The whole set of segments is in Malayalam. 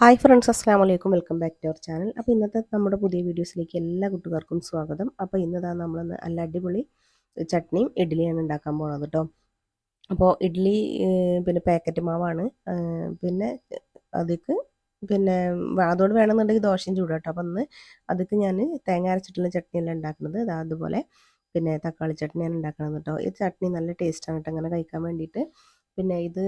ഹായ് ഫ്രണ്ട്സ് അസ്സാം വലൈക്കും welcome back to our channel അപ്പോൾ ഇന്നത്തെ നമ്മുടെ പുതിയ വീഡിയോസിലേക്ക് എല്ലാ കൂട്ടുകാർക്കും സ്വാഗതം. അപ്പോൾ ഇന്നതാ നമ്മളിന്ന് നല്ല അടിപൊളി ചട്നിയും ഇഡ്ഡലിയാണ് ഉണ്ടാക്കാൻ പോകുന്നത് കേട്ടോ അപ്പോൾ ഇഡ്ഡലി പിന്നെ പാക്കറ്റ് മാവാണ്. പിന്നെ അതിക്ക് പിന്നെ അതോട് വേണമെന്നുണ്ടെങ്കിൽ ദോശയും ചൂട് കേട്ടോ അപ്പോൾ അന്ന് അതിക്ക് ഞാൻ തേങ്ങ അരച്ചിട്ടുള്ള ചട്നിയല്ല ഉണ്ടാക്കുന്നത്. ദാ അതുപോലെ പിന്നെ തക്കാളി ചട്നിയാണ് ഉണ്ടാക്കുന്നത് കേട്ടോ ഈ ചട്നി നല്ല ടേസ്റ്റാണ് കേട്ടോ അങ്ങനെ കഴിക്കാൻ വേണ്ടിയിട്ട് പിന്നെ ഇത്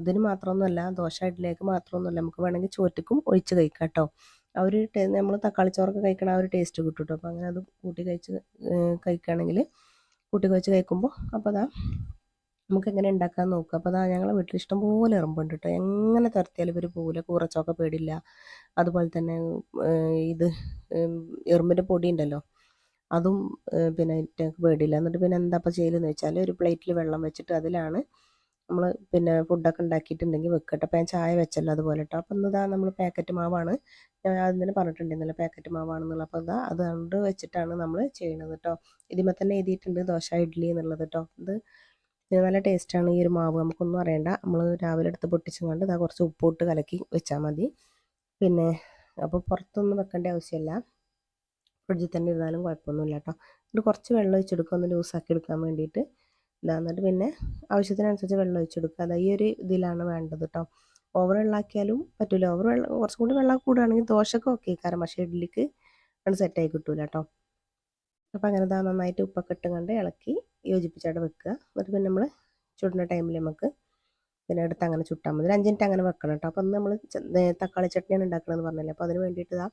ഇതിന് മാത്രമൊന്നുമല്ല ദോശ ഇഡ്ഡലിക്ക് മാത്രമൊന്നുമല്ല നമുക്ക് വേണമെങ്കിൽ ചോറ്റക്കും ഒഴിച്ച് കഴിക്കാം കേട്ടോ. ആ ഒരു നമ്മൾ തക്കാളി ചോറൊക്കെ കഴിക്കണ ആ ഒരു ടേസ്റ്റ് കിട്ടും അപ്പോൾ അങ്ങനെ അത് കൂട്ടി കഴിച്ച് കഴിക്കുകയാണെങ്കിൽ കൂട്ടി കഴിച്ച് കഴിക്കുമ്പോൾ അപ്പോൾ അതാ നമുക്ക് എങ്ങനെ ഉണ്ടാക്കാൻ നോക്കുക. അപ്പോൾ അതാ ഞങ്ങളെ വീട്ടിൽ ഇഷ്ടം പോലെ ഇറമ്പുണ്ട് കേട്ടോ. എങ്ങനെ തുരത്തിയാലും ഇവർ പോകില്ല കൂറച്ചൊക്കെ പേടില്ല. അതുപോലെ തന്നെ ഇത് എറുമ്പിന്റെ പൊടി ഉണ്ടല്ലോ അതും പിന്നെ പേടില്ല എന്നിട്ട് പിന്നെ എന്താ ഇപ്പോൾ ചെയ്യലെന്ന് വെച്ചാൽ ഒരു പ്ലേറ്റിൽ വെള്ളം വെച്ചിട്ട് അതിലാണ് നമ്മൾ പിന്നെ ഫുഡൊക്കെ ഉണ്ടാക്കിയിട്ടുണ്ടെങ്കിൽ വെക്കട്ടെ അപ്പം ഞാൻ ചായ വെച്ചല്ലോ അതുപോലെ കേട്ടോ അപ്പം ഇതാ നമ്മൾ പാക്കറ്റ് മാവാണ്. ഞാൻ അതിന് പറഞ്ഞിട്ടുണ്ടായിരുന്നല്ലോ പാക്കറ്റ് മാവാണെന്നുള്ള. അപ്പോൾ ഇതാ അത് കണ്ട് വെച്ചിട്ടാണ് നമ്മൾ ചെയ്യണത് കേട്ടോ ഇതിമ തന്നെ എഴുതിയിട്ടുണ്ട് ദോശ ഇഡ്ഡലി എന്നുള്ളത് കേട്ടോ ഇത് ഇത് നല്ല ടേസ്റ്റാണ് ഈ ഒരു മാവ്. നമുക്കൊന്നും അറിയണ്ട. നമ്മൾ രാവിലെ എടുത്ത് പൊട്ടിച്ചും കണ്ട് ഇതാ കുറച്ച് ഉപ്പോട്ട് കലക്കി വെച്ചാൽ മതി. പിന്നെ അപ്പോൾ പുറത്തൊന്നും വെക്കേണ്ട ആവശ്യമില്ല. ഫ്രിഡ്ജിൽ തന്നെ ഇരുന്നാലും കുഴപ്പമൊന്നുമില്ല കേട്ടോ എന്നിട്ട് കുറച്ച് വെള്ളം ഒഴിച്ചെടുക്കുക ഒന്ന് ലൂസാക്കി എടുക്കാൻ വേണ്ടിയിട്ട് ഇതാ എന്നിട്ട് പിന്നെ ആവശ്യത്തിനനുസരിച്ച് വെള്ളം ഒഴിച്ചെടുക്കുക അതാ ഈ ഒരു ഇതിലാണ് വേണ്ടത് കേട്ടോ ഓവർ വെള്ളമാക്കിയാലും പറ്റില്ല ഓവർ വെള്ളം കുറച്ചും കൂടി വെള്ളം കൂടുകയാണെങ്കിൽ ദോശക്ക് ഓക്കെ കാരണം പക്ഷേ ഇഡ്ഡലിക്ക് അത് സെറ്റായി കിട്ടൂല കേട്ടോ അപ്പോൾ അങ്ങനെ ഇതാ നന്നായിട്ട് ഉപ്പൊക്കെ ഇട്ടും കണ്ട് ഇളക്കി യോജിപ്പിച്ചവിടെ വെക്കുക. എന്നിട്ട് പിന്നെ നമ്മൾ ചുടുന്ന ടൈമിൽ നമുക്ക് പിന്നെ എടുത്ത് അങ്ങനെ ചുട്ടാൽ മതി. ഒരു അഞ്ച് മിനിറ്റ് അങ്ങനെ വെക്കണം കേട്ടോ അപ്പം നമ്മൾ തക്കാളി ചട്നിയാണ് ഉണ്ടാക്കണമെന്ന് പറഞ്ഞല്ലേ. അപ്പോൾ അതിന് വേണ്ടിയിട്ട് ഇതാ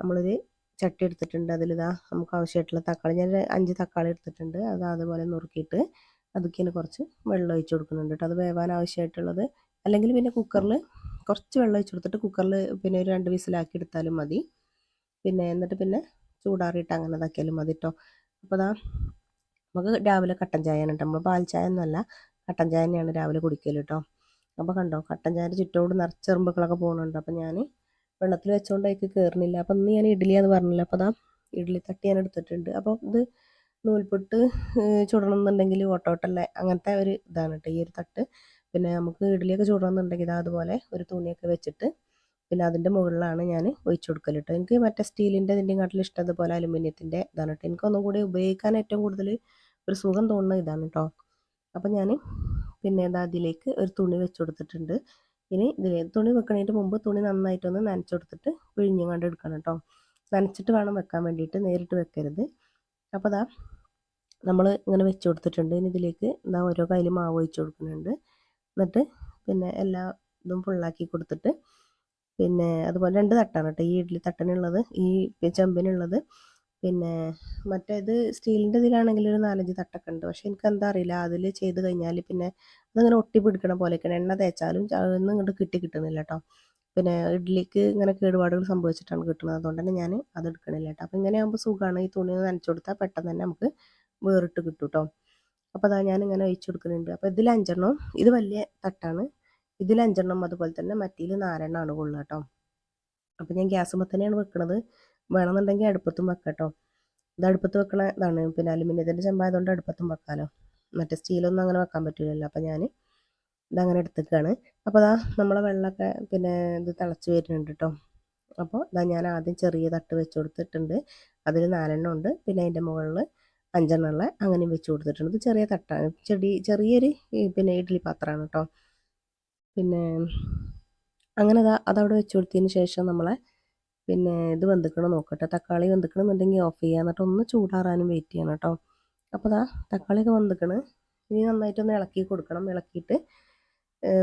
നമ്മളൊരു ചട്ടി എടുത്തിട്ടുണ്ട്. അതിലിതാ നമുക്ക് ആവശ്യമായിട്ടുള്ള തക്കാളി. ഞാൻ അഞ്ച് തക്കാളി എടുത്തിട്ടുണ്ട്. അത് അതുപോലെ നുറുക്കിയിട്ട് അതുക്കിന് കുറച്ച് വെള്ളം ഒഴിച്ച് കൊടുക്കുന്നുണ്ട് കേട്ടോ. അത് വേവാൻ ആവശ്യമായിട്ടുള്ളത്. അല്ലെങ്കിൽ പിന്നെ കുക്കറിൽ കുറച്ച് വെള്ളം ഒഴിച്ച് കൊടുത്തിട്ട് കുക്കറിൽ പിന്നെ ഒരു രണ്ട് വിസിലാക്കി എടുത്താലും മതി. പിന്നെ എന്നിട്ട് പിന്നെ ചൂടാറിയിട്ട് അങ്ങനെ ഇതാക്കിയാലും മതി കേട്ടോ. അപ്പോൾ അതാ നമുക്ക് രാവിലെ കട്ടൻ ചായയാണ് കേട്ടോ. നമ്മൾ പാൽ ചായ ഒന്നുമല്ല കട്ടൻ ചായ തന്നെയാണ് രാവിലെ കുടിക്കൽ കേട്ടോ. അപ്പോൾ കണ്ടോ കട്ടൻ ചായന്റെ ചുറ്റോട് നിറച്ച് എറുമ്പുകളൊക്കെ പോകുന്നുണ്ട് അപ്പോൾ ഞാൻ വെള്ളത്തിൽ വെച്ചുകൊണ്ട് അതിക്ക് കയറുന്നില്ല അപ്പം ഇന്ന് ഞാൻ ഇഡ്ഡലിയാന്ന് പറഞ്ഞില്ല? അപ്പോൾ അതാ ഇഡ്ഡലി തട്ടി ഞാൻ എടുത്തിട്ടുണ്ട്. അപ്പോൾ ഇത് നൂൽപുട്ട് ചുടണം എന്നുണ്ടെങ്കിൽ ഓട്ടോട്ടല്ല? അങ്ങനത്തെ ഒരു ഇതാണ് കേട്ടോ ഈ ഒരു തട്ട്. പിന്നെ നമുക്ക് ഇഡ്ഡലിയൊക്കെ ചുടണം എന്നുണ്ടെങ്കിൽ അതുപോലെ ഒരു തുണിയൊക്കെ വെച്ചിട്ട് പിന്നെ അതിന്റെ മുകളിലാണ് ഞാൻ ഒഴിച്ചു കൊടുക്കൽ കേട്ടോ എനിക്ക് മറ്റേ സ്റ്റീലിന്റെ ഇതിന്റെയും കാട്ടിൽ ഇഷ്ടം അതുപോലെ അലുമിനിയത്തിന്റെ ഇതാണ് കേട്ടോ എനിക്കൊന്നും കൂടി ഉപയോഗിക്കാൻ ഏറ്റവും കൂടുതൽ ഒരു സുഖം തോന്നുന്ന ഇതാണ് കേട്ടോ അപ്പോൾ ഞാൻ പിന്നെ അതിലേക്ക് ഒരു തുണി വെച്ച് കൊടുത്തിട്ടുണ്ട്. ഇനി ഇതിൽ തുണി വെക്കണതിന്റെ മുമ്പ് തുണി നന്നായിട്ടൊന്ന് നനച്ചു കൊടുത്തിട്ട് പിഴിഞ്ഞും കണ്ട് എടുക്കണം കേട്ടോ നനച്ചിട്ട് വേണം വെക്കാൻ വേണ്ടിയിട്ട് നേരിട്ട് വെക്കരുത്. അപ്പോൾ ദാ നമ്മൾ ഇങ്ങനെ വെച്ച് കൊടുത്തിട്ടുണ്ട്. ഇനി ഇതിലേക്ക് എന്താ ഓരോ കയ്യിൽ മാവ് ഒഴിച്ച് കൊടുക്കുന്നുണ്ട്. എന്നിട്ട് പിന്നെ എല്ലാ ഇതും ഫുള്ളാക്കി കൊടുത്തിട്ട് പിന്നെ അതുപോലെ രണ്ട് തട്ടാണ് കേട്ടോ ഈ ഇഡ്ഡലി തട്ടിനുള്ളത് ഈ ചെമ്പിനുള്ളത് പിന്നെ മറ്റേത് സ്റ്റീലിന്റെ ഇതിലാണെങ്കിൽ ഒരു നാലഞ്ച് തട്ടൊക്കെ ഉണ്ട്. പക്ഷെ എനിക്ക് എന്താ അറിയില്ല. അതിൽ ചെയ്ത് കഴിഞ്ഞാൽ പിന്നെ അതിങ്ങനെ ഒട്ടി പോലെയൊക്കെയാണ്. എണ്ണ തേച്ചാലും അതൊന്നും ഇങ്ങോട്ട് കിട്ടി കിട്ടുന്നില്ല കേട്ടോ പിന്നെ ഇഡ്ഡലിക്ക് ഇങ്ങനെ കേടുപാടുകൾ സംഭവിച്ചിട്ടാണ് കിട്ടുന്നത് അതുകൊണ്ട് തന്നെ ഞാൻ അത് എടുക്കണില്ല കേട്ടോ അപ്പോൾ ഇങ്ങനെ ആകുമ്പോൾ സുഖമാണ് ഈ തുണി നനച്ചു കൊടുത്താൽ പെട്ടെന്ന് തന്നെ നമുക്ക് വേറിട്ട് കിട്ടും കേട്ടോ അപ്പോൾ അതാ ഞാൻ ഇങ്ങനെ ഒഴിച്ചു കൊടുക്കുന്നുണ്ട്. അപ്പോൾ ഇതിൽ അഞ്ചെണ്ണം ഇത് വലിയ തട്ടാണ്. ഇതിൽ അഞ്ചെണ്ണം അതുപോലെ തന്നെ മറ്റേൽ നാലെണ്ണമാണ് കൊള്ളുക കേട്ടോ അപ്പോൾ ഞാൻ ഗ്യാസുമ്പോൾ തന്നെയാണ് വെക്കണത്. വേണമെന്നുണ്ടെങ്കിൽ അടുപ്പത്തും വെക്കാം കേട്ടോ ഇത് അടുപ്പത്ത് വെക്കണ ഇതാണ്. പിന്നെ അലുമിനിയത്തിന്റെ ചെമ്പായതുകൊണ്ട് അടുപ്പത്തും വെക്കാമല്ലോ മറ്റേ സ്റ്റീലൊന്നും അങ്ങനെ വെക്കാൻ പറ്റില്ലല്ലോ അപ്പോൾ ഞാൻ ഇതങ്ങനെ എടുത്തേക്കാണ്. അപ്പോൾ അതാ നമ്മളെ വെള്ളമൊക്കെ പിന്നെ ഇത് തിളച്ച് വരുന്നുണ്ട് കേട്ടോ അപ്പോൾ ഇതാ ഞാൻ ആദ്യം ചെറിയ തട്ട് വെച്ച് കൊടുത്തിട്ടുണ്ട്. അതിൽ നാലെണ്ണം ഉണ്ട്. പിന്നെ അതിന്റെ മുകളിൽ അഞ്ചെണ്ണം ഉള്ള അങ്ങനെയും വെച്ച് കൊടുത്തിട്ടുണ്ട്. ഇത് ചെറിയ തട്ടാണ്. ചെടി ചെറിയൊരു പിന്നെ ഇഡ്ഡലി പാത്രമാണ് കേട്ടോ പിന്നെ അങ്ങനെ അതാ അതവിടെ വെച്ച് കൊടുത്തതിന് ശേഷം നമ്മളെ പിന്നെ ഇത് വെന്തിക്കണം നോക്കട്ടെ. തക്കാളി വെന്തിക്കണമെന്നുണ്ടെങ്കിൽ ഓഫ് ചെയ്യുക എന്നിട്ട് ഒന്ന് ചൂടാറാനും വെയിറ്റ് ചെയ്യണം കേട്ടോ. അപ്പോൾ അതാ തക്കാളിയൊക്കെ വെന്തുക്കണം. ഇനി നന്നായിട്ടൊന്ന് ഇളക്കി കൊടുക്കണം. ഇളക്കിയിട്ട്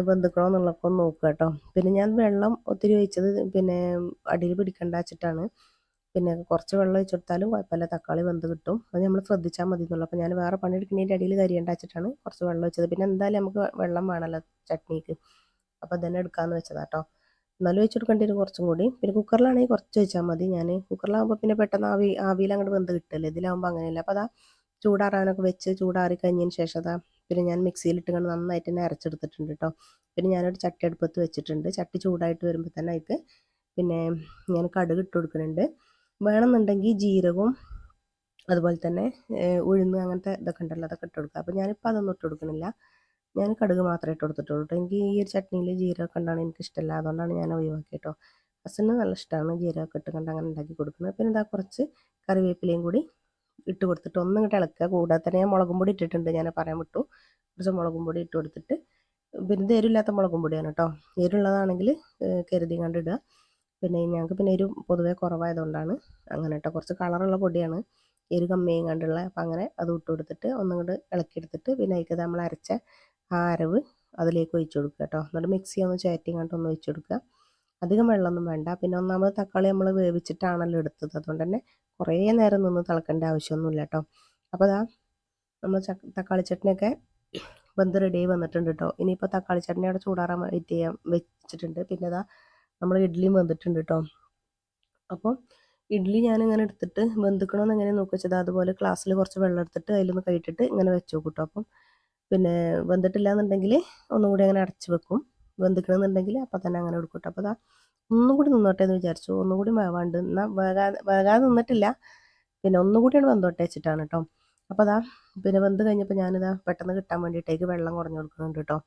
വെന്തിക്കണോ എന്നുള്ളതൊക്കെ ഒന്ന് നോക്കുക കേട്ടോ. പിന്നെ ഞാൻ വെള്ളം ഒത്തിരി ഒഴിച്ചത് പിന്നെ അടിയിൽ പിടിക്കണ്ട വെച്ചിട്ടാണ്. പിന്നെ കുറച്ച് വെള്ളം ഒഴിച്ചെടുത്താലും കുഴപ്പമില്ല. തക്കാളി വെന്ത് കിട്ടും. അത് നമ്മൾ ശ്രദ്ധിച്ചാൽ മതി എന്നുള്ളൂ. അപ്പോൾ ഞാൻ വേറെ പണി പണിയെടുക്കുന്നതിന്റെ അടിയിൽ കരിയേണ്ട വെച്ചിട്ടാണ് കുറച്ച് വെള്ളം ഒഴിച്ചത്. പിന്നെ എന്തായാലും നമുക്ക് വെള്ളം വേണമല്ലോ ചട്നിക്ക്. അപ്പോൾ തന്നെ എടുക്കാമെന്ന് വെച്ചതാട്ടോ എന്നാലും വെച്ച് കൊടുക്കേണ്ടി വരും കുറച്ചും കൂടി. പിന്നെ കുക്കറിലാണെങ്കിൽ കുറച്ച് വെച്ചാൽ മതി. ഞാൻ കുക്കറിലാകുമ്പോൾ പിന്നെ പെട്ടെന്ന് ആവി ആവിയിൽ അങ്ങോട്ട് വെന്ത് കിട്ടില്ല ഇതിലാകുമ്പോൾ അങ്ങനെയല്ല. അപ്പോൾ അതാ ചൂടാറാനൊക്കെ വെച്ച് ചൂടാറി കഴിഞ്ഞതിന് ശേഷം അതാ പിന്നെ ഞാൻ മിക്സിയിലിട്ട് കണ്ട് നന്നായിട്ട് തന്നെ അരച്ചെടുത്തിട്ടുണ്ട് കേട്ടോ. പിന്നെ ഞാനൊരു ചട്ടി അടുപ്പത്ത് വെച്ചിട്ടുണ്ട്. ചട്ടി ചൂടായിട്ട് വരുമ്പോൾ തന്നെ അതിൽ പിന്നെ ഞാൻ കടുക് ഇട്ട് കൊടുക്കുന്നുണ്ട്. വേണമെന്നുണ്ടെങ്കിൽ ജീരകവും അതുപോലെ തന്നെ ഉഴുന്ന് അങ്ങനത്തെ ഇതൊക്കെ ഉണ്ടല്ലോ അതൊക്കെ ഇട്ട് കൊടുക്കുക അപ്പോൾ ഞാനിപ്പോൾ അതൊന്നും ഇട്ട് കൊടുക്കണില്ല ഞാൻ കടുക് മാത്രമേ ഇട്ട് കൊടുത്തിട്ടുള്ളൂ. കേട്ടോ എനിക്ക് ഈ ഒരു ചട്നിയിൽ ജീരകമൊക്കെ ഉണ്ടാണ് എനിക്ക് ഇഷ്ടമല്ല അതുകൊണ്ടാണ് ഞാൻ ഒഴിവാക്കി കേട്ടോ ഹസ്സിന് നല്ല ഇഷ്ടമാണ് ജീരകമൊക്കെ ഇട്ട് കണ്ട് അങ്ങനെ ഉണ്ടാക്കി കൊടുക്കുന്നത്. പിന്നെ ഇതാ കുറച്ച് കറിവേപ്പിലയും കൂടി ഇട്ട് കൊടുത്തിട്ട് ഒന്നും ഇങ്ങോട്ട് ഇളക്കുക. കൂടാതെ തന്നെ ഞാൻ മുളകും പൊടി ഇട്ടിട്ടുണ്ട്. ഞാൻ പറയാൻ വിട്ടു. കുറച്ച് മുളകും പൊടി ഇട്ട് കൊടുത്തിട്ട് പിന്നെ ഇത് എരില്ലാത്ത മുളകും പൊടിയാണ് കേട്ടോ എരുള്ളതാണെങ്കിൽ കരുതി കണ്ടിടുക പിന്നെ ഞങ്ങൾക്ക് പിന്നെ എരു പൊതുവേ കുറവായതുകൊണ്ടാണ് അങ്ങനെ കേട്ടോ കുറച്ച് കളറുള്ള പൊടിയാണ്. എരു കമ്മിയും കണ്ടുള്ള. അപ്പം അങ്ങനെ അത് ഇട്ട് കൊടുത്തിട്ട് ഒന്നും കൂടെ ഇളക്കിയെടുത്തിട്ട് പിന്നെ അതിൽ നമ്മൾ അരച്ച ആ അരവ് അതിലേക്ക് ഒഴിച്ചു കൊടുക്കുക കേട്ടോ. എന്നിട്ട് മിക്സി ഒന്ന് ചേറ്റി കണ്ട് ഒന്ന് ഒഴിച്ചു കൊടുക്കുക. അധികം വെള്ളമൊന്നും വേണ്ട. പിന്നെ ഒന്നാമത് തക്കാളി നമ്മൾ വേവിച്ചിട്ടാണല്ലോ എടുത്തത്. അതുകൊണ്ട് തന്നെ കുറേ നേരം നിന്ന് തിളക്കേണ്ട ആവശ്യമൊന്നുമില്ല കേട്ടോ. അപ്പോൾ അതാ നമ്മൾ തക്കാളി ചട്നിയൊക്കെ വെന്ത് റെഡിയായി വന്നിട്ടുണ്ട് കേട്ടോ. ഇനിയിപ്പോൾ തക്കാളി ചട്നി അവിടെ ചൂടാറാൻ വെയിറ്റ് ചെയ്യാൻ വെച്ചിട്ടുണ്ട്. പിന്നെ അതാ നമ്മൾ ഇഡ്ഡലിയും വന്നിട്ടുണ്ട് കേട്ടോ. അപ്പോൾ ഇഡ്ഡലി ഞാനിങ്ങനെ എടുത്തിട്ട് വെന്തുക്കണമെന്ന് എങ്ങനെ നോക്കി വെച്ചത്? അതുപോലെ ക്ലാസ്സിൽ കുറച്ച് വെള്ളം എടുത്തിട്ട് അതിലൊന്ന് കഴിച്ചിട്ട് ഇങ്ങനെ വെച്ചു കേട്ടോ. അപ്പം പിന്നെ വെന്തിട്ടില്ല എന്നുണ്ടെങ്കിൽ ഒന്നും കൂടി അങ്ങനെ അടച്ചു വെക്കും. വെന്തിക്കണമെന്നുണ്ടെങ്കിൽ അപ്പം തന്നെ അങ്ങനെ എടുക്കട്ടെ കേട്ടോ. അപ്പോൾ അതാ ഒന്നും കൂടി നിന്നോട്ടെ എന്ന് വിചാരിച്ചു. ഒന്നും കൂടി വേവാണ്ട് എന്നാൽ വേകാതെ വേകാതെ നിന്നിട്ടില്ല. പിന്നെ ഒന്നും കൂടിയാണ് വെന്തോട്ടെ വെച്ചിട്ടാണ് കേട്ടോ. അപ്പോൾ അതാ പിന്നെ വെന്ത് കഴിഞ്ഞപ്പോൾ ഞാനിതാ പെട്ടെന്ന് കിട്ടാൻ വേണ്ടിയിട്ടേക്ക് വെള്ളം കുറഞ്ഞു കൊടുക്കുന്നുണ്ട് കേട്ടോ.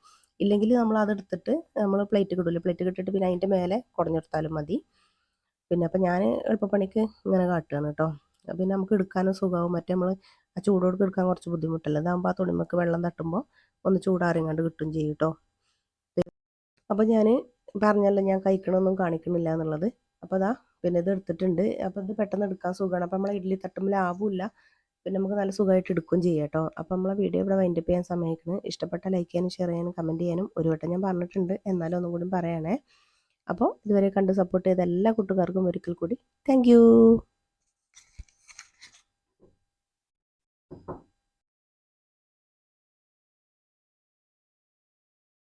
ഇല്ലെങ്കിൽ നമ്മൾ അതെടുത്തിട്ട് നമ്മൾ പ്ലേറ്റ് കിടില്ല പ്ലേറ്റ് കിട്ടിയിട്ട് പിന്നെ അതിന്റെ മേലെ കുടഞ്ഞെടുത്താലും മതി. പിന്നെ അപ്പം ഞാൻ എളുപ്പപ്പണിക്ക് ഇങ്ങനെ കാട്ടുകയാണ് കേട്ടോ. പിന്നെ നമുക്ക് എടുക്കാനും സുഖമാവും മറ്റേ നമ്മൾ ആ ചൂടോട് എടുക്കാൻ കുറച്ച് ബുദ്ധിമുട്ടല്ല? അതാകുമ്പോൾ ആ തുണിമക്ക് വെള്ളം തട്ടുമ്പോൾ ഒന്ന് ചൂടാറിങ്ങാണ്ട് കിട്ടും ചെയ്യും കേട്ടോ അപ്പോൾ ഞാൻ പറഞ്ഞല്ലോ ഞാൻ കഴിക്കണമൊന്നും കാണിക്കണില്ല എന്നുള്ളത്. അപ്പോൾ അതാ പിന്നെ ഇത് എടുത്തിട്ടുണ്ട്. അപ്പോൾ ഇത് പെട്ടെന്ന് എടുക്കാൻ സുഖമാണ് അപ്പോൾ നമ്മളെ ഇഡ്ഡലി തട്ടുമ്പോൾ ആവില്ല പിന്നെ നമുക്ക് നല്ല സുഖമായിട്ട് എടുക്കുകയും ചെയ്യാം കേട്ടോ അപ്പോൾ നമ്മളെ വീഡിയോ ഇവിടെ വൈൻഡപ്പ് ചെയ്യാൻ സമയത്ത് ഇഷ്ടപ്പെട്ട ലൈക്ക് ചെയ്യാനും ഷെയർ ചെയ്യാനും കമന്റ് ചെയ്യാനും ഒരു വട്ടം ഞാൻ പറഞ്ഞിട്ടുണ്ട്. എന്നാലും ഒന്നും കൂടി പറയണേ. അപ്പോൾ ഇതുവരെ കണ്ട് സപ്പോർട്ട് ചെയ്ത എല്ലാ കൂട്ടുകാർക്കും ഒരിക്കൽ കൂടി. താങ്ക്